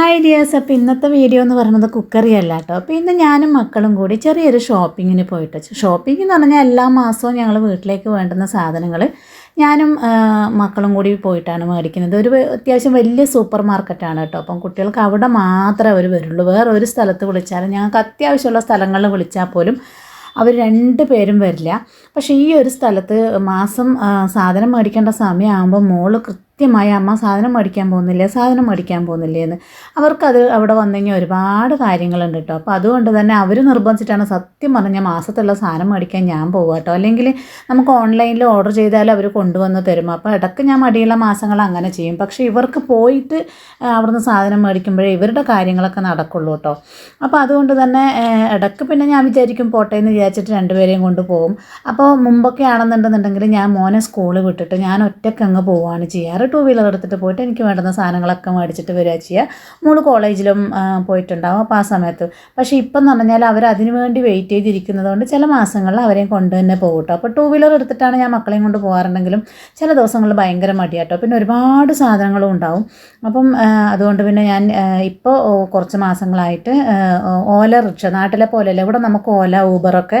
Hi dears അപ്പോൾ ഇന്നത്തെ video എന്ന് പറയുന്നത് കുക്കറി അല്ല കേട്ടോ അപ്പോൾ ഇന്ന് ഞാനും മക്കളും കൂടി ചെറിയൊരു ഷോപ്പിങ്ങിന് പോയിട്ട് ഷോപ്പിംഗ് എന്ന് പറഞ്ഞാൽ എല്ലാ മാസവും ഞങ്ങൾ വീട്ടിലേക്ക് വേണ്ടുന്ന സാധനങ്ങൾ ഞാനും മക്കളും കൂടി പോയിട്ടാണ് മേടിക്കുന്നത്. ഒരു അത്യാവശ്യം വലിയ സൂപ്പർ മാർക്കറ്റാണ് കേട്ടോ അപ്പം കുട്ടികൾക്ക് അവിടെ മാത്രമേ അവർ വരുള്ളൂ. വേറെ ഒരു സ്ഥലത്ത് വിളിച്ചാലും ഞങ്ങൾക്ക് അത്യാവശ്യമുള്ള സ്ഥലങ്ങളിൽ വിളിച്ചാൽ പോലും അവർ രണ്ട് പേരും വരില്ല. പക്ഷേ ഈ ഒരു സ്ഥലത്ത് മാസം സാധനം മേടിക്കേണ്ട സമയമാകുമ്പോൾ മോൾ കൃത്യമായി അമ്മ സാധനം മേടിക്കാൻ പോകുന്നില്ലേ സാധനം മേടിക്കാൻ പോകുന്നില്ലേ എന്ന്. അവർക്കത് അവിടെ വന്നു കഴിഞ്ഞാൽ ഒരുപാട് കാര്യങ്ങളുണ്ട് കേട്ടോ. അപ്പോൾ അതുകൊണ്ട് തന്നെ അവർ നിർബന്ധിച്ചിട്ടാണ് സത്യം പറഞ്ഞാൽ മാസത്തുള്ള സാധനം മേടിക്കാൻ ഞാൻ പോകുക കേട്ടോ. അല്ലെങ്കിൽ നമുക്ക് ഓൺലൈനിൽ ഓർഡർ ചെയ്താൽ അവർ കൊണ്ടുവന്ന് തരും. അപ്പോൾ ഇടയ്ക്ക് ഞാൻ മടിയുള്ള മാസങ്ങൾ അങ്ങനെ ചെയ്യും. പക്ഷേ ഇവർക്ക് പോയിട്ട് അവിടുന്ന് സാധനം മേടിക്കുമ്പോഴേ ഇവരുടെ കാര്യങ്ങളൊക്കെ നടക്കുള്ളൂ കേട്ടോ. അപ്പോൾ അതുകൊണ്ട് തന്നെ ഇടയ്ക്ക് പിന്നെ ഞാൻ വിചാരിക്കും പോട്ടെ എന്ന് വിചാരിച്ചിട്ട് രണ്ടുപേരെയും കൊണ്ട് പോകും. അപ്പോൾ മുമ്പൊക്കെ ആണെന്നുണ്ടെന്നുണ്ടെങ്കിൽ ഞാൻ മോനെ സ്കൂളിൽ വിട്ടിട്ട് ഞാൻ ഒറ്റയ്ക്ക് പോവുകയാണ് ചെയ്യാറ്. ടൂ വീലർ എടുത്തിട്ട് പോയിട്ട് എനിക്ക് വേണ്ടുന്ന സാധനങ്ങളൊക്കെ മേടിച്ചിട്ട് വരിക ചെയ്യുക മോൾ കോളേജിലും പോയിട്ടുണ്ടാവും. അപ്പോൾ ആ സമയത്ത് പക്ഷേ ഇപ്പം എന്ന് പറഞ്ഞാൽ അവർ അതിനു വേണ്ടി വെയിറ്റ് ചെയ്തിരിക്കുന്നത് കൊണ്ട് ചില മാസങ്ങളിൽ അവരെയും കൊണ്ട് തന്നെ പോകും കേട്ടോ അപ്പോൾ ടൂ വീലർ എടുത്തിട്ടാണ് ഞാൻ മക്കളെയും കൊണ്ട് പോകാറുണ്ടെങ്കിലും ചില ദിവസങ്ങളിൽ ഭയങ്കര മടിയാട്ടോ പിന്നെ ഒരുപാട് സാധനങ്ങളും ഉണ്ടാവും. അപ്പം അതുകൊണ്ട് പിന്നെ ഞാൻ ഇപ്പോൾ കുറച്ച് മാസങ്ങളായിട്ട് ഓല റിക്ഷ നാട്ടിലെ പോലെയല്ല ഇവിടെ നമുക്ക് ഓല ഊബറൊക്കെ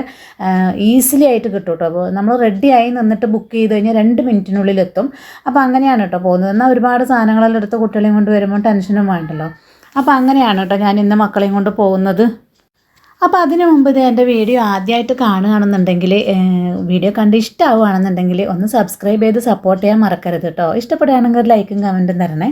ഈസിലി ആയിട്ട് കിട്ടും കേട്ടോ അപ്പോൾ നമ്മൾ റെഡി ആയി നിന്നിട്ട് ബുക്ക് ചെയ്ത് കഴിഞ്ഞാൽ രണ്ട് മിനിറ്റിനുള്ളിൽ എത്തും. അപ്പോൾ അങ്ങനെയാണ് കേട്ടോ പോകുന്നത്. എന്നാൽ ഒരുപാട് സാധനങ്ങളെല്ലാം എടുത്ത് കുട്ടികളെയും കൊണ്ട് വരുമ്പോൾ ടെൻഷനും വേണ്ടല്ലോ. അപ്പോൾ അങ്ങനെയാണ് കേട്ടോ ഞാൻ ഇന്ന് മക്കളെയും കൊണ്ട് പോകുന്നത്. അപ്പോൾ അതിനു മുമ്പ് ഇത് എന്റെ വീഡിയോ ആദ്യമായിട്ട് കാണുകയാണെന്നുണ്ടെങ്കിൽ വീഡിയോ കണ്ട് ഇഷ്ടമാവുകയാണെന്നുണ്ടെങ്കിൽ ഒന്ന് സബ്സ്ക്രൈബ് ചെയ്ത് സപ്പോർട്ട് ചെയ്യാൻ മറക്കരുത് കേട്ടോ ഇഷ്ടപ്പെടുകയാണെങ്കിൽ ഒരു ലൈക്കും കമന്റും തരണേ.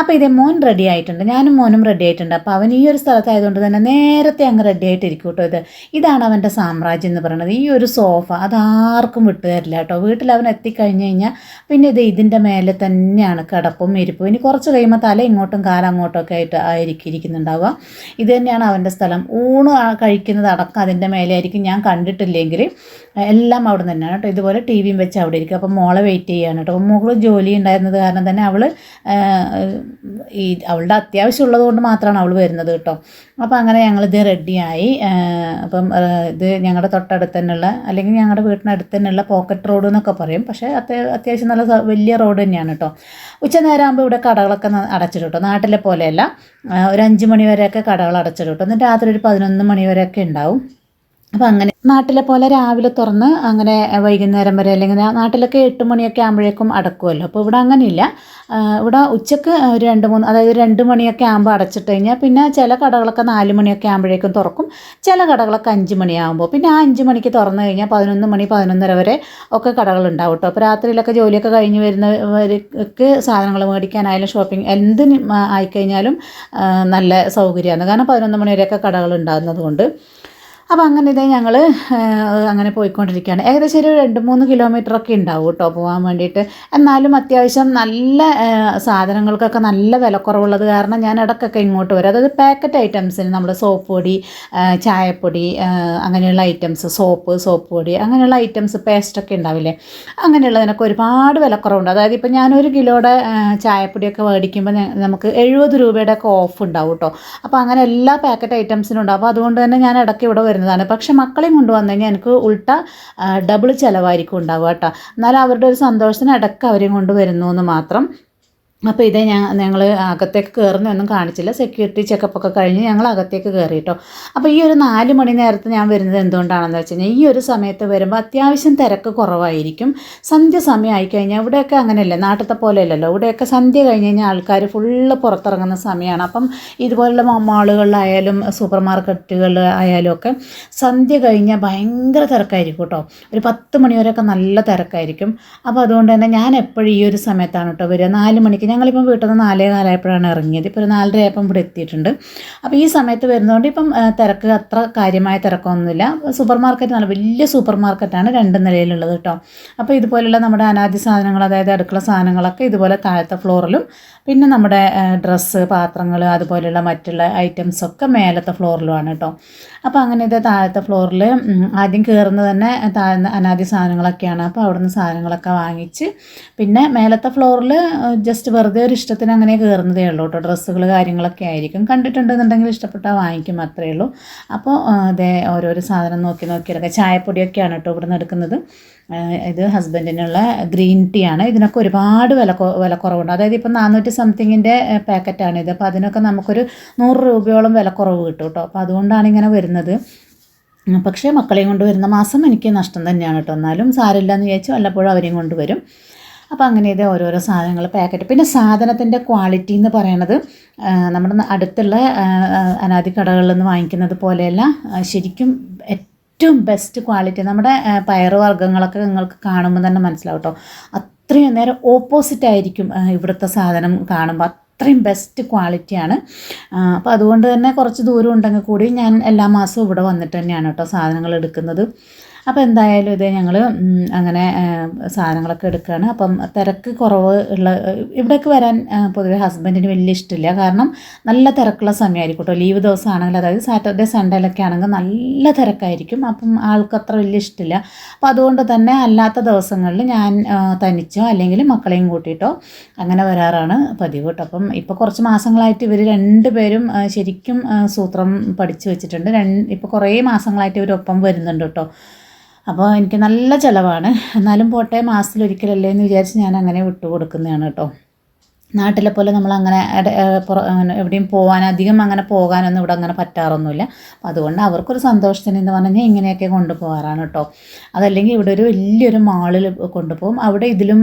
അപ്പോൾ ഇതേ മോൻ റെഡി ആയിട്ടുണ്ട്. ഞാനും മോനും റെഡി ആയിട്ടുണ്ട്. അപ്പോൾ അവൻ ഈ ഒരു സ്ഥലത്തായതുകൊണ്ട് തന്നെ നേരത്തെ അങ്ങ് റെഡി ആയിട്ടിരിക്കും കേട്ടോ ഇത്. ഇതാണ് അവന്റെ സാമ്രാജ്യം എന്ന് പറയുന്നത്. ഈ ഒരു സോഫ അതാർക്കും വിട്ടു തരില്ല കേട്ടോ വീട്ടിൽ അവൻ എത്തിക്കഴിഞ്ഞ് കഴിഞ്ഞാൽ പിന്നെ ഇത് ഇതിന്റെ മേലെ തന്നെയാണ് കിടപ്പും ഇരിപ്പും. ഇനി കുറച്ച് കഴിയുമ്പോൾ തല ഇങ്ങോട്ടും കാലം അങ്ങോട്ടും ഒക്കെ ആയിട്ട് ആയിരിക്കും ഇരിക്കുന്നുണ്ടാവുക. ഇത് തന്നെയാണ് അവന്റെ സ്ഥലം. ഊണ് കഴിക്കുന്നത് അടക്കം അതിന്റെ മേലെയായിരിക്കും ഞാൻ കണ്ടിട്ടില്ലെങ്കിൽ എല്ലാം അവിടെ തന്നെയാണ് കേട്ടോ. ഇതുപോലെ ടി വിയും വെച്ച് അവിടെ ഇരിക്കും. അപ്പം മോളെ വെയിറ്റ് ചെയ്യാണ് കേട്ടോ. മോൾ ജോലി ഉണ്ടായിരുന്നത് കാരണം തന്നെ അവൾ ഈ അവളുടെ അത്യാവശ്യം ഉള്ളത് കൊണ്ട് മാത്രമാണ് അവൾ വരുന്നത് കേട്ടോ. അപ്പോൾ അങ്ങനെ ഞങ്ങളിത് റെഡിയായി അപ്പം ഇത് ഞങ്ങളുടെ തൊട്ടടുത്ത് തന്നെയുള്ള അല്ലെങ്കിൽ ഞങ്ങളുടെ വീട്ടിനടുത്ത് തന്നെയുള്ള പോക്കറ്റ് റോഡ് എന്നൊക്കെ പറയും. പക്ഷേ അത്യ- അത്യാവശ്യം നല്ല വലിയ റോഡ് തന്നെയാണ് കേട്ടോ. ഉച്ച നേരം ആകുമ്പോൾ ഇവിടെ കടകളൊക്കെ അടച്ചിട്ട് അടച്ചിടും കേട്ടോ. നാട്ടിലെ പോലെയല്ല. ഒരു അഞ്ച് മണി വരെയൊക്കെ കടകൾ അടച്ചിടും കേട്ടോ. എന്നിട്ട് രാത്രി ഒരു പതിനൊന്ന് മണി വരെയൊക്കെ ഉണ്ടാവും. അപ്പോൾ അങ്ങനെ നാട്ടിലെ പോലെ രാവിലെ തുറന്ന് അങ്ങനെ വൈകുന്നേരം വരെ അല്ലെങ്കിൽ നാട്ടിലൊക്കെ എട്ട് മണിയൊക്കെ ആകുമ്പോഴേക്കും അടക്കുമല്ലോ അപ്പോൾ ഇവിടെ അങ്ങനെയില്ല. ഇവിടെ ഉച്ചയ്ക്ക് ഒരു രണ്ട് മൂന്ന് അതായത് രണ്ട് മണിയൊക്കെ ആകുമ്പോൾ അടച്ചിട്ട് കഴിഞ്ഞാൽ പിന്നെ ചില കടകളൊക്കെ നാല് മണിയൊക്കെ ആകുമ്പോഴേക്കും തുറക്കും. ചില കടകളൊക്കെ അഞ്ച് മണിയാകുമ്പോൾ പിന്നെ ആ അഞ്ച് മണിക്ക് തുറന്നു കഴിഞ്ഞാൽ പതിനൊന്ന് മണി പതിനൊന്നര വരെ ഒക്കെ കടകളുണ്ടാവും കേട്ടോ. അപ്പോൾ രാത്രിയിലൊക്കെ ജോലിയൊക്കെ കഴിഞ്ഞ് വരുന്നവർക്ക് സാധനങ്ങൾ മേടിക്കാനായാലും ഷോപ്പിംഗ് എന്തിന് ആയിക്കഴിഞ്ഞാലും നല്ല സൗകര്യമാണ് കാരണം പതിനൊന്ന് മണി വരെയൊക്കെ കടകൾ ഉണ്ടാകുന്നത് കൊണ്ട്. അപ്പോൾ അങ്ങനെ ഇതേ ഞങ്ങൾ അങ്ങനെ പോയിക്കൊണ്ടിരിക്കുകയാണ്. ഏകദേശം ഒരു രണ്ട് മൂന്ന് കിലോമീറ്റർ ഒക്കെ ഉണ്ടാവും കേട്ടോ പോകാൻ വേണ്ടിയിട്ട്. എന്നാലും അത്യാവശ്യം നല്ല സാധനങ്ങൾക്കൊക്കെ നല്ല വിലക്കുറവുള്ളത് കാരണം ഞാൻ ഇടയ്ക്കൊക്കെ ഇങ്ങോട്ട് വരും. അതായത് പാക്കറ്റ് ഐറ്റംസിന് നമ്മൾ സോപ്പ് പൊടി ചായപ്പൊടി അങ്ങനെയുള്ള ഐറ്റംസ് സോപ്പ് സോപ്പ് പൊടി അങ്ങനെയുള്ള ഐറ്റംസ് പേസ്റ്റൊക്കെ ഉണ്ടാവില്ലേ? അങ്ങനെയുള്ളതിനൊക്കെ ഒരുപാട് വിലക്കുറവുണ്ട്. അതായത് ഇപ്പോൾ ഞാനൊരു കിലോയുടെ ചായപ്പൊടിയൊക്കെ മേടിക്കുമ്പോൾ നമുക്ക് എഴുപത് രൂപയുടെ ഒക്കെ ഓഫ് ഉണ്ടാവും കേട്ടോ. അപ്പോൾ അങ്ങനെ എല്ലാ പാക്കറ്റ് ഐറ്റംസിനും ഉണ്ടാവും. അപ്പോൾ അതുകൊണ്ട് തന്നെ ഞാൻ ഇടയ്ക്ക് ഇവിടെ വരുന്നതാണ് പക്ഷെ മക്കളെയും കൊണ്ടുവന്നു കഴിഞ്ഞാൽ എനിക്ക് ഉൾട്ട ഡബിൾ ചിലവായിരിക്കും ഉണ്ടാവുക കേട്ടോ. എന്നാലും അവരുടെ ഒരു സന്തോഷത്തിന് ഇടയ്ക്ക് അവരെയും കൊണ്ട് വരുന്നു എന്ന് മാത്രം അപ്പോൾ ഇതേ ഞാൻ ഞങ്ങൾ അകത്തേക്ക് കയറുന്നൊന്നും കാണിച്ചില്ല. സെക്യൂരിറ്റി ചെക്കപ്പ് ഒക്കെ കഴിഞ്ഞ് ഞങ്ങൾ അകത്തേക്ക് കയറി കേട്ടോ അപ്പോൾ ഈ ഒരു നാല് മണി നേരത്ത് ഞാൻ വരുന്നത് എന്തുകൊണ്ടാണെന്ന് വെച്ച് കഴിഞ്ഞാൽ ഈ ഒരു സമയത്ത് വരുമ്പോൾ അത്യാവശ്യം തിരക്ക് കുറവായിരിക്കും. സന്ധ്യ സമയം ആയിക്കഴിഞ്ഞാൽ ഇവിടെയൊക്കെ അങ്ങനെയല്ലേ പോലെ അല്ലല്ലോ ഇവിടെയൊക്കെ സന്ധ്യ കഴിഞ്ഞ് കഴിഞ്ഞാൽ ആൾക്കാർ ഫുള്ള് പുറത്തിറങ്ങുന്ന സമയമാണ് അപ്പം ഇതുപോലുള്ള മാളുകളിലായാലും സൂപ്പർ മാർക്കറ്റുകളിലായാലും ഒക്കെ സന്ധ്യ കഴിഞ്ഞാൽ ഭയങ്കര തിരക്കായിരിക്കും കേട്ടോ ഒരു പത്ത് മണി വരെയൊക്കെ നല്ല തിരക്കായിരിക്കും. അപ്പോൾ അതുകൊണ്ട് തന്നെ ഞാൻ എപ്പോഴും ഈ ഒരു സമയത്താണ് കേട്ടോ വരിക. നാല് മണിക്ക് ഞങ്ങളിപ്പം വീട്ടിൽ നിന്ന് നാലേ കാലമായപ്പോഴാണ് ഇറങ്ങിയത്. ഇപ്പോൾ ഒരു നാലര ആയപ്പം ഇവിടെ എത്തിയിട്ടുണ്ട്. അപ്പോൾ ഈ സമയത്ത് വരുന്നതുകൊണ്ട് ഇപ്പം തിരക്ക് അത്ര കാര്യമായ തിരക്കൊന്നുമില്ല. സൂപ്പർ മാർക്കറ്റ് നല്ല വലിയ സൂപ്പർ മാർക്കറ്റാണ് രണ്ട് നിലയിലുള്ളത് കേട്ടോ. അപ്പോൾ ഇതുപോലെയുള്ള നമ്മുടെ അനാദ്യ സാധനങ്ങൾ അതായത് അടുക്കള സാധനങ്ങളൊക്കെ ഇതുപോലെ താഴത്തെ ഫ്ലോറിലും പിന്നെ നമ്മുടെ ഡ്രസ്സ് പാത്രങ്ങൾ അതുപോലെയുള്ള മറ്റുള്ള ഐറ്റംസൊക്കെ മേലത്തെ ഫ്ലോറിലുമാണ് കേട്ടോ. അപ്പോൾ അങ്ങനെ ഇത് താഴത്തെ ഫ്ലോറിൽ ആദ്യം കയറുന്നത് തന്നെ താഴ്ന്ന അനാദി സാധനങ്ങളൊക്കെയാണ്. അപ്പോൾ അവിടുന്ന് സാധനങ്ങളൊക്കെ വാങ്ങിച്ച് പിന്നെ മേലത്തെ ഫ്ലോറിൽ ജസ്റ്റ് വെറുതെ ഒരു ഇഷ്ടത്തിന് അങ്ങനെ കയറുന്നതേ ഉള്ളൂ കേട്ടോ. ഡ്രസ്സുകൾ കാര്യങ്ങളൊക്കെ ആയിരിക്കും. കണ്ടിട്ടുണ്ടെന്നുണ്ടെങ്കിൽ ഇഷ്ടപ്പെട്ടാൽ വാങ്ങിക്കും അത്രയേ ഉള്ളൂ. അപ്പോൾ അതേ ഓരോരോ സാധനം നോക്കി നോക്കി എടുക്കുക ചായപ്പൊടിയൊക്കെയാണ് കേട്ടോ ഇവിടെ നിന്ന് എടുക്കുന്നത് ഇത് ഹസ്ബൻഡിനുള്ള ഗ്രീൻ ടീ ആണ്. ഇതിനൊക്കെ ഒരുപാട് വില വില കുറവുണ്ട്. അതായത് ഇപ്പം നാനൂറ്റി സംതിങ്ങിന്റെ പാക്കറ്റാണ് ഇത്. അപ്പോൾ അതിനൊക്കെ നമുക്കൊരു നൂറ് രൂപയോളം വില കുറവ് കിട്ടും കേട്ടോ. അപ്പോൾ അതുകൊണ്ടാണ് ഇങ്ങനെ വരുന്നത്. പക്ഷേ മക്കളെയും കൊണ്ട് വരുന്ന മാസം എനിക്ക് നഷ്ടം തന്നെയാണ് കേട്ടോ. എന്നാലും സാരമില്ല എന്ന് വിചാരിച്ചു വല്ലപ്പോഴും അവരെയും കൊണ്ട് വരും. അപ്പോൾ അങ്ങനെ ഇത് ഓരോരോ സാധനങ്ങൾ പാക്കറ്റ് പിന്നെ സാധനത്തിന്റെ ക്വാളിറ്റി എന്ന് പറയണത് നമ്മുടെ അടുത്തുള്ള അനാദി കടകളിൽ നിന്ന് വാങ്ങിക്കുന്നത് പോലെയല്ല ശരിക്കും ഏറ്റവും ബെസ്റ്റ് ക്വാളിറ്റി നമ്മുടെ പയറ് വർഗങ്ങളൊക്കെ നിങ്ങൾക്ക് കാണുമ്പോൾ തന്നെ മനസ്സിലാവും കേട്ടോ അത്രയും നേരം ഓപ്പോസിറ്റ് ആയിരിക്കും ഇവിടുത്തെ സാധനം കാണുമ്പോൾ. അത്രയും ബെസ്റ്റ് ക്വാളിറ്റിയാണ് അപ്പോൾ അതുകൊണ്ട് തന്നെ കുറച്ച് ദൂരം ഉണ്ടെങ്കിൽ കൂടി ഞാൻ എല്ലാ മാസവും ഇവിടെ വന്നിട്ട് തന്നെയാണ് കേട്ടോ സാധനങ്ങൾ എടുക്കുന്നത്. അപ്പോൾ എന്തായാലും ഇത് ഞങ്ങൾ അങ്ങനെ സാധനങ്ങളൊക്കെ എടുക്കുകയാണ് അപ്പം തിരക്ക് കുറവ് ഉള്ള ഇവിടേക്ക് വരാൻ പൊതുവെ ഹസ്ബൻഡിന് വലിയ ഇഷ്ടമില്ല. കാരണം നല്ല തിരക്കുള്ള സമയമായിരിക്കും കേട്ടോ ലീവ് ദിവസമാണെങ്കിൽ അതായത് സാറ്റർഡേ സൺഡേയിലൊക്കെ ആണെങ്കിൽ നല്ല തിരക്കായിരിക്കും. അപ്പം ആൾക്ക് അത്ര വലിയ ഇഷ്ടമില്ല. അപ്പം അതുകൊണ്ട് തന്നെ അല്ലാത്ത ദിവസങ്ങളിൽ ഞാൻ തനിച്ചോ അല്ലെങ്കിൽ മക്കളെയും കൂട്ടിയിട്ടോ അങ്ങനെ വരാറാണ് പതിവ് കേട്ടോ അപ്പം ഇപ്പോൾ കുറച്ച് മാസങ്ങളായിട്ട് ഇവർ രണ്ടുപേരും പേരും ശരിക്കും സൂത്രം പഠിച്ചു വെച്ചിട്ടുണ്ട്. രണ്ട് ഇപ്പോൾ കുറേ മാസങ്ങളായിട്ട് ഇവരൊപ്പം വരുന്നുണ്ട് കേട്ടോ അപ്പോൾ എനിക്ക് നല്ല ചിലവാണ്. എന്നാലും പോട്ടെ മാസത്തിലൊരിക്കലല്ലേ എന്ന് വിചാരിച്ച് ഞാൻ അങ്ങനെ വിട്ടു കൊടുക്കുന്നതാണ് കേട്ടോ. നാട്ടിലെ പോലെ നമ്മൾ അങ്ങനെ എവിടെയും പോകാൻ അധികം അങ്ങനെ പോകാനൊന്നും ഇവിടെ അങ്ങനെ പറ്റാറൊന്നുമില്ല. അപ്പം അതുകൊണ്ട് അവർക്കൊരു സന്തോഷത്തിന് എന്ന് പറഞ്ഞാൽ ഇങ്ങനെയൊക്കെ കൊണ്ടുപോകാറാണ് കേട്ടോ. അതല്ലെങ്കിൽ ഇവിടെ ഒരു വലിയൊരു മാളിൽ കൊണ്ടുപോകും. അവിടെ ഇതിലും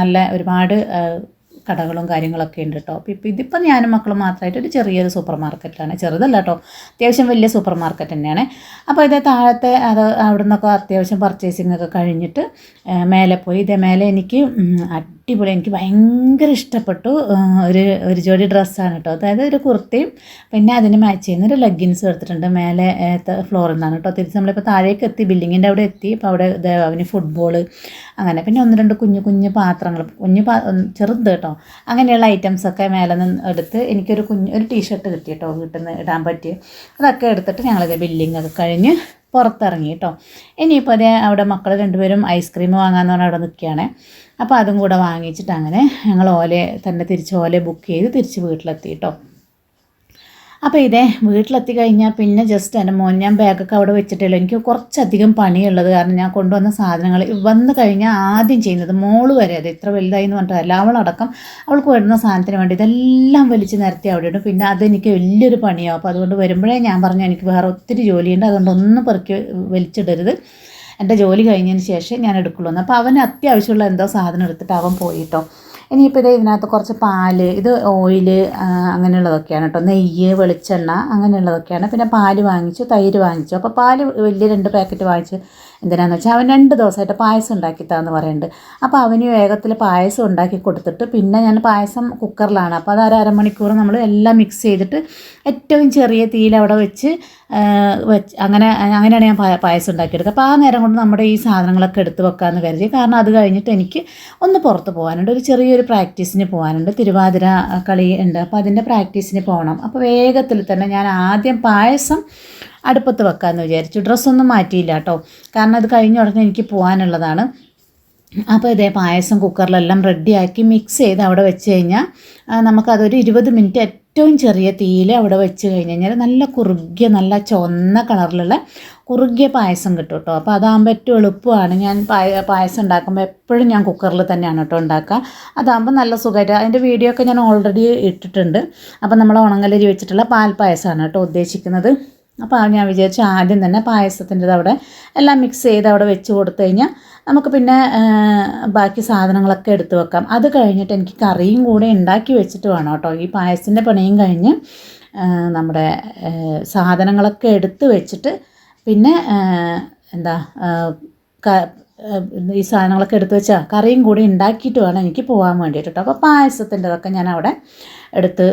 നല്ല ഒരുപാട് കടകളും കാര്യങ്ങളൊക്കെ ഉണ്ട് കേട്ടോ അപ്പോൾ ഇപ്പോൾ ഇതിപ്പോൾ ഞാനും മക്കളും മാത്രമായിട്ട് ഒരു ചെറിയൊരു സൂപ്പർ മാർക്കറ്റാണ് ചെറുതല്ല കേട്ടോ അത്യാവശ്യം വലിയ സൂപ്പർ മാർക്കറ്റ് തന്നെയാണ്. അപ്പോൾ ഇത് താഴത്തെ അത് അവിടെ നിന്നൊക്കെ അത്യാവശ്യം പർച്ചേസിങ് ഒക്കെ കഴിഞ്ഞിട്ട് മേലെ പോയി. ഇതേ മേലെ എനിക്ക് അടിപൊളി എനിക്ക് ഭയങ്കര ഇഷ്ടപ്പെട്ടു ഒരു ഒരു ജോഡി ഡ്രസ്സാണ് കേട്ടോ. അതായത് ഒരു കുർത്തയും പിന്നെ അതിന് മാച്ച് ചെയ്യുന്ന ഒരു ലെഗിൻസ് എടുത്തിട്ടുണ്ട്. മേലെ ഫ്ലോറിൽ നിന്നാണ് കേട്ടോ. തിരിച്ച് നമ്മളിപ്പോൾ താഴേക്ക് എത്തി ബിൽഡിങ്ങിന്റെ അവിടെ എത്തി. അപ്പോൾ അവിടെ അവന് ഫുട്ബോൾ അങ്ങനെ. പിന്നെ ഒന്ന് രണ്ട് കുഞ്ഞു കുഞ്ഞു പാത്രങ്ങൾ കുഞ്ഞു പാ ചെറുത് കേട്ടോ. അങ്ങനെയുള്ള ഐറ്റംസൊക്കെ മേലെ നിന്ന് എടുത്ത് എനിക്കൊരു കുഞ്ഞ് ഒരു ടീഷർട്ട് കിട്ടി കേട്ടോ വീട്ടിൽ നിന്ന് ഇടാൻ പറ്റിയ. അതൊക്കെ എടുത്തിട്ട് ഞങ്ങളിത് ബില്ലിംഗ് ഒക്കെ കഴിഞ്ഞ് പുറത്തിറങ്ങി കേട്ടോ ഇനിയിപ്പോൾ അതേ അവിടെ മക്കൾ രണ്ടുപേരും ഐസ്ക്രീം വാങ്ങാമെന്ന് പറഞ്ഞാൽ അവിടെ നിൽക്കുകയാണ് അപ്പോൾ അതും കൂടെ വാങ്ങിച്ചിട്ട് അങ്ങനെ ഞങ്ങൾ ഓലെ തന്നെ തിരിച്ച് ഓലെ ബുക്ക് ചെയ്ത് തിരിച്ച് വീട്ടിലെത്തി കേട്ടോ അപ്പോൾ ഇതേ വീട്ടിലെത്തി കഴിഞ്ഞാൽ പിന്നെ ജസ്റ്റ് എന്റെ മോൻ ഞാൻ ബാഗൊക്കെ അവിടെ വെച്ചിട്ടില്ല എനിക്ക് കുറച്ചധികം പണിയുള്ളത് കാരണം ഞാൻ കൊണ്ടുവന്ന സാധനങ്ങൾ വന്നു കഴിഞ്ഞാൽ ആദ്യം ചെയ്യുന്നത് മോൾ വരെ അത് ഇത്ര വലുതായി എന്ന് പറഞ്ഞിട്ടല്ല. അവളടക്കം അവൾക്ക് വരുന്ന സാധനത്തിന് വേണ്ടി ഇതെല്ലാം വലിച്ച് നിരത്തി അവിടെ ഇടും. പിന്നെ അതെനിക്ക് വലിയൊരു പണിയാവും അപ്പോൾ അതുകൊണ്ട് വരുമ്പോഴേ ഞാൻ പറഞ്ഞു എനിക്ക് വേറെ ഒത്തിരി ജോലിയുണ്ട്. അതുകൊണ്ട് ഒന്നും പെറുക്കി വലിച്ചിടരുത്. എന്റെ ജോലി കഴിഞ്ഞതിന് ശേഷം ഞാൻ എടുക്കുള്ളൂ അപ്പോൾ അവന് അത്യാവശ്യമുള്ള എന്തോ സാധനം എടുത്തിട്ട് അവൻ പോയി കേട്ടോ ഇനിയിപ്പോൾ ഇത് ഇതിനകത്ത് കുറച്ച് പാൽ ഇത് ഓയിൽ അങ്ങനെയുള്ളതൊക്കെയാണ് കേട്ടോ. നെയ്യ് വെളിച്ചെണ്ണ അങ്ങനെയുള്ളതൊക്കെയാണ്. പിന്നെ പാൽ വാങ്ങിച്ചു തൈര് വാങ്ങിച്ചു. അപ്പോൾ പാൽ വലിയ രണ്ട് പാക്കറ്റ് വാങ്ങിച്ചു എന്തിനാന്ന് വെച്ചാൽ അവൻ രണ്ട് ദിവസമായിട്ട് പായസം ഉണ്ടാക്കിത്താന്ന് പറയുന്നുണ്ട് അപ്പോൾ അവന് വേഗത്തിൽ പായസം ഉണ്ടാക്കി കൊടുത്തിട്ട് പിന്നെ ഞാൻ പായസം കുക്കറിലാണ്. അപ്പോൾ അത് അര അരമണിക്കൂർ നമ്മൾ എല്ലാം മിക്സ് ചെയ്തിട്ട് ഏറ്റവും ചെറിയ തീയിൽ അവിടെ വെച്ച് വെച്ച് അങ്ങനെ അങ്ങനെയാണ് ഞാൻ പായസം ഉണ്ടാക്കിയെടുക്കുക അപ്പോൾ ആ നേരം കൊണ്ട് നമ്മുടെ ഈ സാധനങ്ങളൊക്കെ എടുത്ത് വെക്കാമെന്ന് കരുതി. കാരണം അത് കഴിഞ്ഞിട്ട് എനിക്ക് ഒന്ന് പുറത്ത് പോകാനുണ്ട്. ഒരു ചെറിയൊരു പ്രാക്ടീസിന് പോകാനുണ്ട്. തിരുവാതിര കളി ഉണ്ട്. അപ്പോൾ അതിന്റെ പ്രാക്ടീസിന് പോകണം. അപ്പോൾ വേഗത്തിൽ തന്നെ ഞാൻ ആദ്യം പായസം അടുപ്പത്ത് വെക്കാമെന്ന് വിചാരിച്ചു. ഡ്രസ്സൊന്നും മാറ്റിയില്ല കേട്ടോ കാരണം അത് കഴിഞ്ഞ ഉടനെ എനിക്ക് പോകാനുള്ളതാണ് അപ്പോൾ ഇതേ പായസം കുക്കറിലെല്ലാം റെഡിയാക്കി മിക്സ് ചെയ്ത് അവിടെ വെച്ച് കഴിഞ്ഞാൽ നമുക്കതൊരു ഇരുപത് മിനിറ്റ് ഏറ്റവും ചെറിയ തീയിൽ അവിടെ വെച്ച് കഴിഞ്ഞ് കഴിഞ്ഞാൽ നല്ല കുറുകിയ നല്ല ചുവന്ന കളറിലുള്ള കുറുകിയ പായസം കിട്ടും കേട്ടോ അപ്പോൾ അതാകുമ്പോൾ ഏറ്റവും എളുപ്പമാണ്. ഞാൻ പായ പായസം ഉണ്ടാക്കുമ്പോൾ എപ്പോഴും ഞാൻ കുക്കറിൽ തന്നെയാണ് കേട്ടോ ഉണ്ടാക്കുക. അതാകുമ്പോൾ നല്ല സുഖമായിട്ട്. അതിന്റെ വീഡിയോ ഒക്കെ ഞാൻ ഓൾറെഡി ഇട്ടിട്ടുണ്ട്. അപ്പോൾ നമ്മൾ ഉണങ്ങലരി വെച്ചിട്ടുള്ള പാൽ പായസമാണ് കേട്ടോ ഉദ്ദേശിക്കുന്നത്. അപ്പോൾ ഞാൻ വിചാരിച്ചു ആദ്യം തന്നെ പായസത്തിന്റെത് അവിടെ എല്ലാം മിക്സ് ചെയ്ത് അവിടെ വെച്ച് കൊടുത്തു കഴിഞ്ഞാൽ നമുക്ക് പിന്നെ ബാക്കി സാധനങ്ങളൊക്കെ എടുത്തു വെക്കാം. അത് കഴിഞ്ഞിട്ട് എനിക്ക് കറിയും കൂടെ ഉണ്ടാക്കി വെച്ചിട്ട് വേണം കേട്ടോ. ഈ പായസത്തിന്റെ പണിയും കഴിഞ്ഞ് നമ്മുടെ സാധനങ്ങളൊക്കെ എടുത്തു വെച്ചിട്ട് പിന്നെ എന്താ ഈ സാധനങ്ങളൊക്കെ എടുത്തു വെച്ചാൽ കറിയും കൂടി ഉണ്ടാക്കിയിട്ട് വേണം എനിക്ക് പോകാൻ വേണ്ടിയിട്ട് കേട്ടോ. അപ്പോൾ പായസത്തിന്റെതൊക്കെ ഞാൻ അവിടെ എടുത്ത്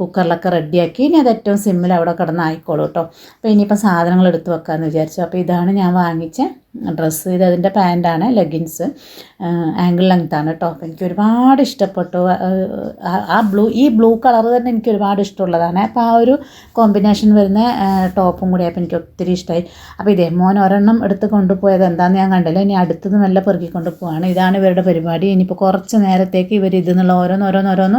കുക്കറിലൊക്കെ റെഡിയാക്കി. ഇനി അത് ഏറ്റവും സിമ്മിൽ അവിടെ കിടന്ന് ആയിക്കോളൂ കേട്ടോ അപ്പോൾ ഇനിയിപ്പോൾ സാധനങ്ങൾ എടുത്ത് വെക്കാമെന്ന് വിചാരിച്ചു. അപ്പോൾ ഇതാണ് ഞാൻ വാങ്ങിച്ച ഡ്രസ്സ് ഇത് അതിന്റെ പാന്റാണ് ലെഗിൻസ്. ആംഗിൾ ലെങ്ത് ആണ് കേട്ടോ എനിക്ക് ഒരുപാട് ഇഷ്ടപ്പെട്ടു. ആ- ബ്ലൂ ഈ ബ്ലൂ കളർ തന്നെ എനിക്ക് ഒരുപാട് ഇഷ്ടമുള്ളതാണ്. അപ്പോൾ ആ ഒരു കോമ്പിനേഷൻ വരുന്ന ടോപ്പും കൂടി അപ്പോൾ എനിക്ക് ഒത്തിരി ഇഷ്ടമായി അപ്പോൾ ഇതേ മോൻ ഒരെണ്ണം എടുത്ത് കൊണ്ടുപോയത് എന്താണെന്ന് ഞാൻ കണ്ടില്ല. ഇനി അടുത്തത് നല്ല പെറുക്കി കൊണ്ടുപോവാണ്. ഇതാണ് ഇവരുടെ പരിപാടി. ഇനിയിപ്പോൾ കുറച്ച് നേരത്തേക്ക് ഇവർ ഇതിന്നുള്ള ഓരോന്ന് ഓരോന്ന് ഓരോന്ന്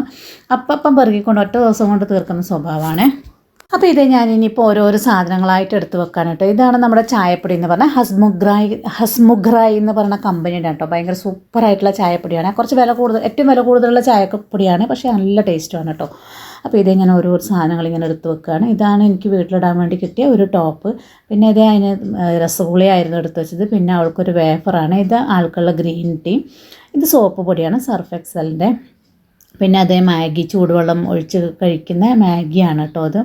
അപ്പം പെറുക്കിക്കൊണ്ട് ഒറ്റ ദിവസം കൊണ്ട് തീർക്കുന്ന സ്വഭാവമാണ്. അപ്പോൾ ഇത് ഞാൻ ഇനിയിപ്പോൾ ഓരോരോ സാധനങ്ങളായിട്ട് എടുത്ത് വെക്കാൻ കേട്ടോ. ഇതാണ് നമ്മുടെ ചായപ്പൊടി എന്ന് പറഞ്ഞാൽ ഹസ്മുഗ്രായി ഹസ്മുഗ്രായി എന്ന് പറയുന്ന കമ്പനിയുടെ കേട്ടോ. ഭയങ്കര സൂപ്പറായിട്ടുള്ള ചായപ്പൊടിയാണ്. കുറച്ച് വില കൂടുതൽ ഏറ്റവും വില കൂടുതലുള്ള ചായപ്പൊടിയാണ്. പക്ഷേ നല്ല ടേസ്റ്റുമാണ് കേട്ടോ. അപ്പോൾ ഇത് ഇങ്ങനെ ഓരോ സാധനങ്ങൾ ഇങ്ങനെ എടുത്ത് വെക്കുകയാണ് ഇതാണ് എനിക്ക് വീട്ടിലിടാൻ വേണ്ടി കിട്ടിയ ഒരു ടോപ്പ് പിന്നെ ഇത് അതിന് രസഗുളിയായിരുന്നു എടുത്ത് വെച്ചത്. പിന്നെ അവൾക്കൊരു വേഫറാണ് ഇത് ആൾക്കുള്ള ഗ്രീൻ ടീ ഇത് സോപ്പ് പൊടിയാണ്. സർഫ് എക്സലിന്റെ പിന്നെ അതേ മാഗി ചൂടുവെള്ളം ഒഴിച്ച് കഴിക്കുന്ന മാഗിയാണ് കേട്ടോ അത്.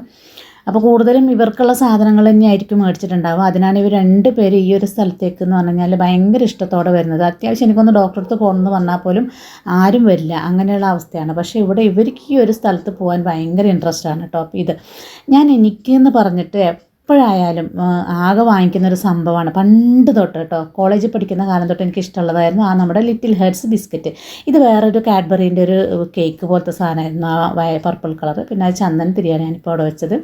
അപ്പോൾ കൂടുതലും ഇവർക്കുള്ള സാധനങ്ങൾ തന്നെയായിരിക്കും മേടിച്ചിട്ടുണ്ടാവുക. അതിനാണ് ഇവർ രണ്ട് പേര് ഈ ഒരു സ്ഥലത്തേക്ക് എന്ന് പറഞ്ഞു കഴിഞ്ഞാൽ ഭയങ്കര ഇഷ്ടത്തോടെ വരുന്നത്. അത്യാവശ്യം എനിക്കൊന്ന് ഡോക്ടറെ അടുത്ത് പോകണമെന്ന് പറഞ്ഞാൽ പോലും ആരും വരില്ല. അങ്ങനെയുള്ള അവസ്ഥയാണ്. പക്ഷേ ഇവിടെ ഇവർക്ക് ഈ ഒരു സ്ഥലത്ത് പോകാൻ ഭയങ്കര ഇൻട്രസ്റ്റ് ആണ് കേട്ടോ. ഇത് ഞാൻ എനിക്ക് എന്ന് പറഞ്ഞിട്ട് എപ്പോഴായാലും ആകെ വാങ്ങിക്കുന്ന ഒരു സംഭവമാണ്. പണ്ട് തൊട്ട് കേട്ടോ കോളേജിൽ പഠിക്കുന്ന കാലം തൊട്ട് എനിക്ക് ഇഷ്ടമുള്ളതായിരുന്നു ആ നമ്മുടെ ലിറ്റിൽ ഹെഡ്സ് ബിസ്ക്കറ്റ് ഇത് വേറൊരു കാഡ്ബറിന്റെ ഒരു കേക്ക് പോലത്തെ സാധനമായിരുന്നു ആ പർപ്പിൾ കളർ പിന്നെ അത് ചന്ദൻ തിരിയാണ് ഞാനിപ്പോൾ അവിടെ വെച്ചത്.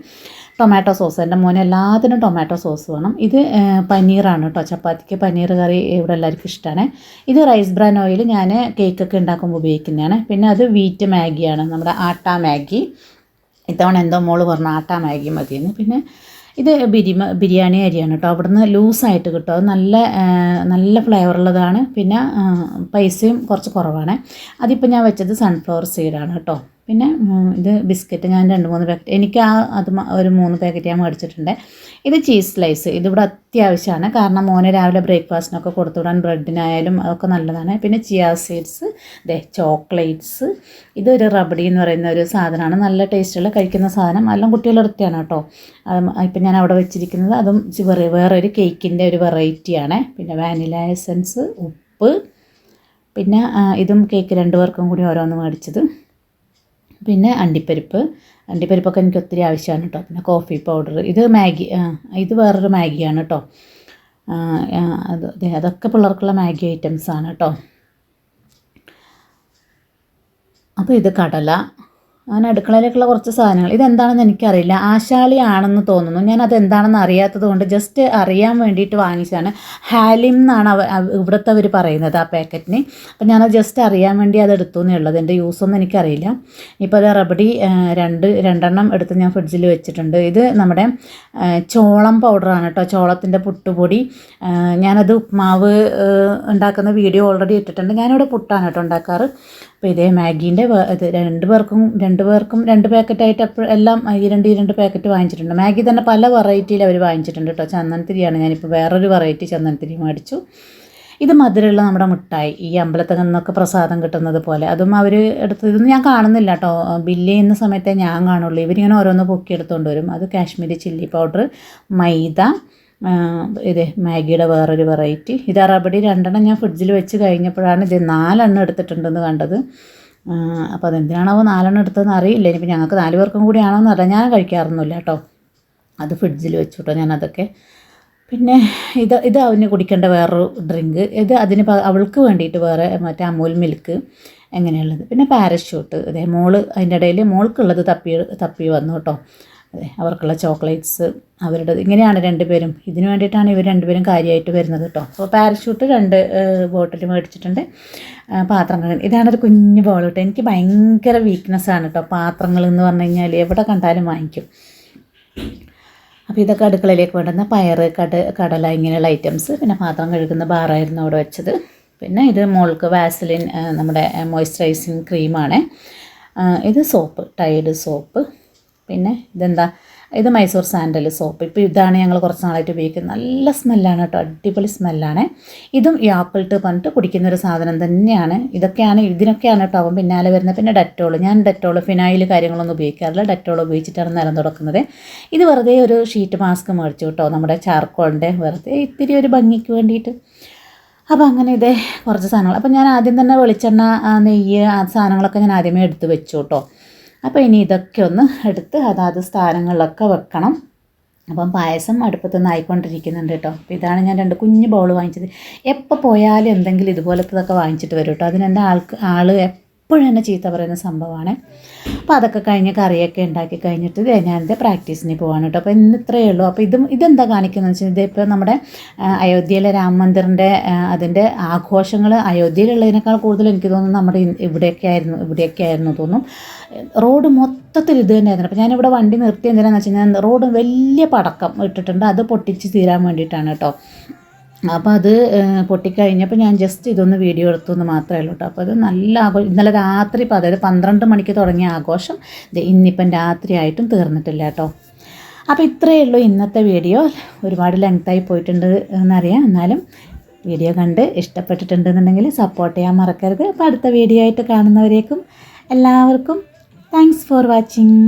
ടൊമാറ്റോ സോസ് എന്റെ മോനെ എല്ലാത്തിനും ടൊമാറ്റോ സോസ് വേണം. ഇത് പനീറാണ് കേട്ടോ. ചപ്പാത്തിക്ക് പനീർ കറി ഇവിടെ എല്ലാവർക്കും ഇഷ്ടമാണ് ഇത് റൈസ് ബ്രാൻ ഓയിൽ ഞാൻ കേക്കൊക്കെ ഉണ്ടാക്കുമ്പോൾ ഉപയോഗിക്കുന്നതാണ്. പിന്നെ അത് വീറ്റ് മാഗിയാണ് നമ്മുടെ ആട്ട മാഗി. ഇത്തവണ എന്തോ മോൾ പറഞ്ഞു ആട്ട മാഗി മതിയെന്ന്. പിന്നെ ഇത് ബിരിമ ബിരിയാണി അരിയാണ് കേട്ടോ. അവിടുന്ന് ലൂസായിട്ട് കിട്ടും. അത് നല്ല നല്ല ഫ്ലേവറുള്ളതാണ് പിന്നെ പൈസയും കുറച്ച് കുറവാണ്. അതിപ്പോൾ ഞാൻ വെച്ചത് സൺഫ്ലവർ സീഡാണ് കേട്ടോ. പിന്നെ ഇത് ബിസ്ക്കറ്റ് ഞാൻ രണ്ട് മൂന്ന് പാക്കറ്റ് എനിക്ക് ആ അത് ഒരു മൂന്ന് പാക്കറ്റ് ഞാൻ മേടിച്ചിട്ടുണ്ട്. ഇത് ചീസ് സ്ലൈസ് ഇതിവിടെ അത്യാവശ്യമാണ്. കാരണം മോനെ രാവിലെ ബ്രേക്ക്ഫാസ്റ്റിനൊക്കെ കൊടുത്തുവിടാൻ ബ്രെഡിനായാലും അതൊക്കെ നല്ലതാണ്. പിന്നെ ചിയാ സീഡ്സ് ദേ ചോക്ലേറ്റ്സ് ഇതൊരു റബഡി എന്ന് പറയുന്ന ഒരു സാധനമാണ്. നല്ല ടേസ്റ്റുള്ള കഴിക്കുന്ന സാധനം. എല്ലാം കുട്ടികളുടെ അടുത്താണ് കേട്ടോ. ഇപ്പം ഞാൻ അവിടെ വെച്ചിരിക്കുന്നത് അതും ചി- വേറെ വേറൊരു കേക്കിന്റെ ഒരു വെറൈറ്റിയാണ് പിന്നെ വാനില എസൻസ് ഉപ്പ്. പിന്നെ ഇതും കേക്ക് രണ്ടു പേർക്കും കൂടി ഓരോന്ന് മേടിച്ചത്. പിന്നെ അണ്ടിപ്പരിപ്പ്. അണ്ടിപ്പരിപ്പൊക്കെ എനിക്ക് ഒത്തിരി ആവശ്യമാണ് കേട്ടോ. പിന്നെ കോഫി പൗഡർ ഇത് മാഗി ഇത് വേറൊരു മാഗിയാണ് കേട്ടോ. അത് അതൊക്കെ പിള്ളേർക്കുള്ള മാഗി ഐറ്റംസാണ് കേട്ടോ. അപ്പോൾ ഇത് കടല അങ്ങനെ അടുക്കളയിലേക്കുള്ള കുറച്ച് സാധനങ്ങൾ. ഇതെന്താണെന്ന് എനിക്കറിയില്ല. ആശാലി ആണെന്ന് തോന്നുന്നു. ഞാൻ അത് എന്താണെന്ന് അറിയാത്തത് കൊണ്ട് ജസ്റ്റ് അറിയാൻ വേണ്ടിയിട്ട് വാങ്ങിച്ചതാണ്. ഹാലിം എന്നാണ് അവ ഇവിടുത്തെ അവർ പറയുന്നത് ആ പാക്കറ്റിന്. അപ്പം ഞാനത് ജസ്റ്റ് അറിയാൻ വേണ്ടി അത് എടുത്തു എന്നുള്ളത്. എന്റെ യൂസൊന്നും എനിക്കറിയില്ല. ഇപ്പോൾ അത് റബഡി രണ്ട് രണ്ടെണ്ണം എടുത്ത് ഞാൻ ഫ്രിഡ്ജിൽ വെച്ചിട്ടുണ്ട്. ഇത് നമ്മുടെ ചോളം പൗഡറാണ് കേട്ടോ. ചോളത്തിന്റെ പുട്ടുപൊടി. ഞാനത് ഉപ്മാവ് ഉണ്ടാക്കുന്ന വീഡിയോ ഓൾറെഡി ഇട്ടിട്ടുണ്ട്. ഞാനിവിടെ പുട്ടാണ് കേട്ടോ ഉണ്ടാക്കാറ്. അപ്പോൾ ഇതേ മാഗീന്റെ ഇത് രണ്ട് പേർക്കും രണ്ട് പേർക്കും രണ്ട് പാക്കറ്റായിട്ട് എപ്പോഴും എല്ലാം ഈ രണ്ട് രണ്ട് പാക്കറ്റ് വാങ്ങിച്ചിട്ടുണ്ട്. മാഗി തന്നെ പല വെറൈറ്റിയിൽ അവർ വാങ്ങിച്ചിട്ടുണ്ട് കേട്ടോ ചന്ദനത്തിരിയാണ് ഞാനിപ്പോൾ വേറൊരു വെറൈറ്റി ചന്ദനത്തിരി മേടിച്ചു. ഇത് മധുരമുള്ള നമ്മുടെ മിഠായി ഈ അമ്പലത്തിൽ നിന്നൊക്കെ പ്രസാദം കിട്ടുന്നത് പോലെ. അതും അവർ എടുത്ത് ഇതൊന്നും ഞാൻ കാണുന്നില്ല കേട്ടോ ബില്ല് ചെയ്യുന്ന സമയത്തേ ഞാൻ കാണുള്ളൂ. ഇവരിങ്ങനെ ഓരോന്ന് പൊക്കി എടുത്തുകൊണ്ട് വരും. അത് കാശ്മീരി ചില്ലി പൗഡർ മൈദ ഇത് മാഗിയുടെ വേറൊരു വെറൈറ്റി. ഇത് അറബടി രണ്ടെണ്ണം ഞാൻ ഫ്രിഡ്ജിൽ വെച്ച് കഴിഞ്ഞപ്പോഴാണ് ഇത് നാലെണ്ണം എടുത്തിട്ടുണ്ടെന്ന് കണ്ടത്. അപ്പോൾ അതെന്തിനാണാവോ നാലെണ്ണം എടുത്തതെന്ന് അറിയില്ല. ഇനിയിപ്പോൾ ഞങ്ങൾക്ക് നാല് പേർക്കും കൂടിയാണോ അറിയാം. ഞാൻ കഴിക്കാറൊന്നുമില്ല കേട്ടോ. അത് ഫ്രിഡ്ജിൽ വെച്ചു കേട്ടോ ഞാനതൊക്കെ. പിന്നെ ഇത് ഇത് അവന് കുടിക്കേണ്ട വേറൊരു ഡ്രിങ്ക്. ഇത് അതിന് അവൾക്ക് വേണ്ടിയിട്ട് വേറെ മറ്റേ അമൂൽ മിൽക്ക് എങ്ങനെയുള്ളത്. പിന്നെ പാരഷൂട്ട്. അതേ മോൾ അതിന്റെ ഇടയിൽ മോൾക്കുള്ളത് തപ്പി തപ്പി വന്നു കേട്ടോ. അവർക്കുള്ള ചോക്ലേറ്റ്സ് അവരുടെ ഇങ്ങനെയാണ് രണ്ടുപേരും. ഇതിന് വേണ്ടിയിട്ടാണ് ഇവർ രണ്ടുപേരും കാര്യമായിട്ട് വരുന്നത് കേട്ടോ. അപ്പോൾ പാരഷൂട്ട് രണ്ട് ബോട്ടിൽ മേടിച്ചിട്ടുണ്ട്. പാത്രം കഴുകാൻ ഇതാണ് ഒരു കുഞ്ഞു ബോൾ കേട്ടോ. എനിക്ക് ഭയങ്കര വീക്ക്നെസ്സാണ് കേട്ടോ. പാത്രങ്ങൾ എന്ന് പറഞ്ഞു കഴിഞ്ഞാൽ എവിടെ കണ്ടാലും വാങ്ങിക്കും. അപ്പോൾ ഇതൊക്കെ അടുക്കളയിലേക്ക് വേണ്ടുന്ന പയർ കട കടല ഇങ്ങനെയുള്ള ഐറ്റംസ് പിന്നെ പാത്രം കഴുകുന്ന ബാറായിരുന്നു അവിടെ വെച്ചത്. പിന്നെ ഇത് മോൾക്ക് വാസലിൻ നമ്മുടെ മോയ്സ്ചറൈസിങ് ക്രീമാണ് ഇത് സോപ്പ് ടൈഡ് സോപ്പ് പിന്നെ ഇതെന്താ? ഇത് മൈസൂർ സാൻഡൽ സോപ്പ്. ഇപ്പോൾ ഇതാണ് ഞങ്ങൾ കുറച്ച് നാളായിട്ട് ഉപയോഗിക്കുന്നത്. നല്ല സ്മെല്ലാണ് കേട്ടോ. അടിപൊളി സ്മെല്ലാണ്. ഇതും ഈ ആപ്പിൾ ടു പറഞ്ഞിട്ട് കുടിക്കുന്ന ഒരു സാധനം തന്നെയാണ്. ഇതൊക്കെയാണ് ഇതിനൊക്കെയാണ് കേട്ടോ അവൻ പിന്നാലെ വരുന്നത്. പിന്നെ ഡെറ്റോൾ. ഞാൻ ഡെറ്റോൾ ഫിനായിൽ കാര്യങ്ങളൊന്നും ഉപയോഗിക്കാറില്ല. ഡെറ്റോൾ ഉപയോഗിച്ചിട്ടാണ് നിലം തുടക്കുന്നത്. ഇത് വെറുതെ ഒരു ഷീറ്റ് മാസ്ക് മേടിച്ചു കേട്ടോ. നമ്മുടെ ചാർക്കോളിന്റെ വെറുതെ ഇത്തിരി ഒരു ഭംഗിക്ക് വേണ്ടിയിട്ട്. അപ്പോൾ അങ്ങനെ ഇതേ കുറച്ച് സാധനങ്ങൾ. അപ്പോൾ ഞാൻ ആദ്യം തന്നെ വെളിച്ചെണ്ണ നെയ്യ് ആ സാധനങ്ങളൊക്കെ ഞാൻ ആദ്യമേ എടുത്ത് വെച്ചു കേട്ടോ. അപ്പോൾ ഇനി ഇതൊക്കെ ഒന്ന് എടുത്ത് അതാത് സ്ഥാനങ്ങളിലൊക്കെ വെക്കണം. അപ്പം പായസം അടുപ്പത്തുനിന്ന് ആയിക്കൊണ്ടിരിക്കുന്നുണ്ട് കേട്ടോ. അപ്പോൾ ഇതാണ് ഞാൻ രണ്ട് കുഞ്ഞു ബൗൾ വാങ്ങിച്ചത്. എപ്പോൾ പോയാലും എന്തെങ്കിലും ഇതുപോലത്തതൊക്കെ വാങ്ങിച്ചിട്ട് വരും കേട്ടോ. അതിനെന്റെ ആൾക്ക് ആൾ എപ്പോഴും എന്നെ ചീത്ത പറയുന്ന സംഭവമാണ്. അപ്പോൾ അതൊക്കെ കഴിഞ്ഞ് കറിയൊക്കെ ഉണ്ടാക്കി കഴിഞ്ഞിട്ട് എന്റെ പ്രാക്ടീസിന് പോവാണ് കേട്ടോ. അപ്പോൾ ഇന്ന് ഇത്രയേ ഉള്ളൂ. അപ്പോൾ ഇതും ഇതെന്താ കാണിക്കുന്നത് വെച്ചാൽ ഇതിപ്പോൾ നമ്മുടെ അയോധ്യയിലെ രാമ മന്ദിറിന്റെ അതിന്റെ ആഘോഷങ്ങൾ അയോധ്യയിലുള്ളതിനേക്കാൾ കൂടുതൽ എനിക്ക് തോന്നുന്നു നമ്മുടെ ഇവിടെയൊക്കെ ആയിരുന്നു ഇവിടെയൊക്കെ ആയിരുന്നു തോന്നും. റോഡ് മൊത്തത്തിൽ ഇത് തന്നെയായിരുന്നു. അപ്പോൾ ഞാനിവിടെ വണ്ടി നിർത്തി എന്തിനാണെന്ന് വെച്ചാൽ ഞാൻ റോഡ് വലിയ പടക്കം ഇട്ടിട്ടുണ്ട്. അത് പൊട്ടിച്ച് തീരാൻ വേണ്ടിയിട്ടാണ് കേട്ടോ. അപ്പോൾ അത് പൊട്ടിക്കഴിഞ്ഞപ്പോൾ ഞാൻ ജസ്റ്റ് ഇതൊന്ന് വീഡിയോ എടുത്തു എന്ന് മാത്രമേ ഉള്ളൂ കേട്ടോ അപ്പോൾ അത് നല്ല ആഘോഷം ഇന്നലെ രാത്രി അതായത് പന്ത്രണ്ട് മണിക്ക് തുടങ്ങിയ ആഘോഷം ഇന്നിപ്പം രാത്രി ആയിട്ടും തീർന്നിട്ടില്ല കേട്ടോ അപ്പോൾ ഇത്രയേ ഉള്ളൂ ഇന്നത്തെ വീഡിയോ ഒരുപാട് ലെങ്തായി പോയിട്ടുണ്ട് എന്നറിയാം. എന്നാലും വീഡിയോ കണ്ട് ഇഷ്ടപ്പെട്ടിട്ടുണ്ടെന്നുണ്ടെങ്കിൽ സപ്പോർട്ട് ചെയ്യാൻ മറക്കരുത്. അപ്പോൾ അടുത്ത വീഡിയോ ആയിട്ട് കാണുന്നവരേക്കും എല്ലാവർക്കും താങ്ക്സ് ഫോർ വാച്ചിങ്